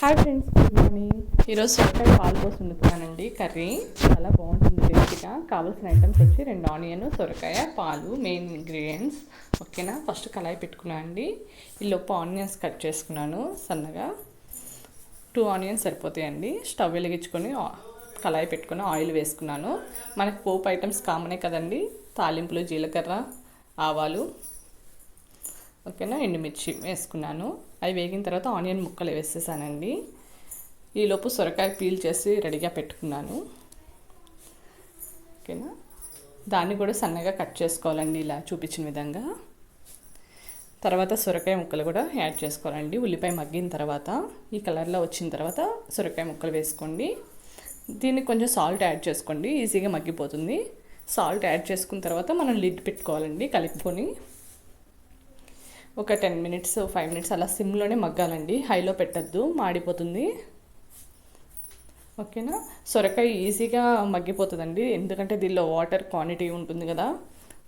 Hi friends good morning ఈరోజు సొరకాయ పాలు పోసి వండుతున్నానండి కర్రీ. చాలా బాగుంటుంది టేస్టీగా. కావాల్సిన ఐటమ్స్ వచ్చి రెండు ఆనియన్ సొరకాయ పాలు మెయిన్ ఇంగ్రీడియంట్స్ ఓకేనా? ఫస్ట్ కళాయి పెట్టుకున్నాను అండి. ఈ లోపు ఆనియన్స్ కట్ చేసుకున్నాను సన్నగా. టూ ఆనియన్స్ సరిపోతాయండి. స్టవ్ వెలిగించుకొని కళాయి పెట్టుకొని ఆయిల్ వేసుకున్నాను. మనకి పోపు ఐటమ్స్ కామనే కదండి. తాలింపులు జీలకర్ర ఆవాలు. ఓకేనా? ఎండుమిర్చి వేసుకున్నాను. అవి వేగిన తర్వాత ఆనియన్ ముక్కలు వేసేసానండి. ఈలోపు సొరకాయ పీల్ చేసి రెడీగా పెట్టుకున్నాను. ఓకేనా? దాన్ని కూడా సన్నగా కట్ చేసుకోవాలండి ఇలా చూపించిన విధంగా. తర్వాత సొరకాయ ముక్కలు కూడా యాడ్ చేసుకోవాలండి. ఉల్లిపాయ మగ్గిన తర్వాత ఈ కలర్లో వచ్చిన తర్వాత సొరకాయ ముక్కలు వేసుకోండి. దీనికి కొంచెం సాల్ట్ యాడ్ చేసుకోండి. ఈజీగా మగ్గిపోతుంది. సాల్ట్ యాడ్ చేసుకున్న తర్వాత మనం లిడ్ పెట్టుకోవాలండి కలుపుకొని ఒక టెన్ మినిట్స్ ఫైవ్ మినిట్స్ అలా సిమ్లోనే మగ్గాలండి. హైలో పెట్టద్దు మాడిపోతుంది. ఓకేనా? సొరకాయ ఈజీగా మగ్గిపోతుందండి. ఎందుకంటే దీనిలో వాటర్ క్వాంటిటీ ఉంటుంది కదా.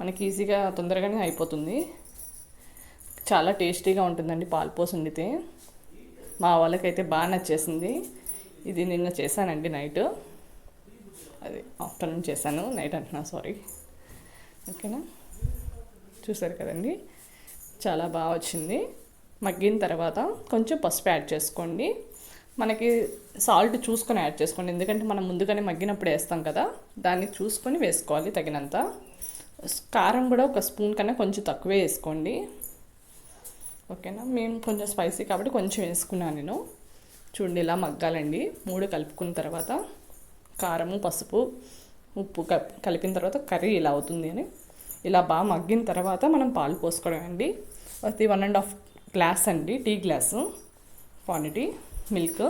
మనకి ఈజీగా తొందరగానే అయిపోతుంది. చాలా టేస్టీగా ఉంటుందండి పాలు పోసి వండితే మా వాళ్ళకైతే బాగా నచ్చేసింది. ఇది నిన్న చేశానండి నైట్. అది ఆఫ్టర్నూన్ చేశాను. నైట్ అంటున్నా సారీ. ఓకేనా? చూసారు కదండి? చాలా బాగా వచ్చింది. మగ్గిన తర్వాత కొంచెం పసుపు యాడ్ చేసుకోండి. మనకి సాల్ట్ చూసుకొని యాడ్ చేసుకోండి. ఎందుకంటే మనం ముందుగానే మగ్గినప్పుడు వేస్తాం కదా దాన్ని చూసుకొని వేసుకోవాలి తగినంత. కారం కూడా ఒక స్పూన్ కన్నా కొంచెం తక్కువే వేసుకోండి. ఓకేనా? మేము కొంచెం స్పైసీ కాబట్టి కొంచెం వేసుకున్నాను నేను. చూడండి ఇలా మగ్గాలండి. మూడు కలుపుకున్న తర్వాత కారము పసుపు ఉప్పు కలిపిన తర్వాత కర్రీ ఇలా అవుతుంది అని. ఇలా బాగా మగ్గిన తర్వాత మనం పాలు పోసుకోవడం అండి అది వన్ అండ్ హాఫ్ గ్లాస్ అండి. టీ గ్లాసు క్వాంటిటీ మిల్క్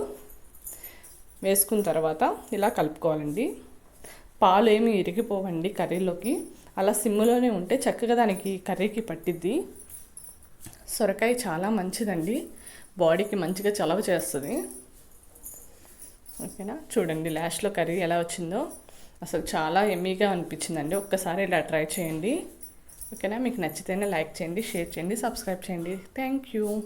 వేసుకున్న తర్వాత ఇలా కలుపుకోవాలండి. పాలు ఏమి ఇరిగిపోవండి కర్రీలోకి. అలా సిమ్లోనే ఉంటే చక్కగా దానికి కర్రీకి పట్టిద్ది. సొరకాయ చాలా మంచిదండి. బాడీకి మంచిగా చలవ చేస్తుంది. ఓకేనా? చూడండి లాస్ట్లో కర్రీ ఎలా వచ్చిందో. అసలు చాలా ఎమ్మీగా అనిపించిందండి. ఒక్కసారి ఇలా ట్రై చేయండి. ఓకేనా? మీకు నచ్చితేనే లైక్ చేయండి షేర్ చేయండి సబ్స్క్రైబ్ చేయండి. Thank you.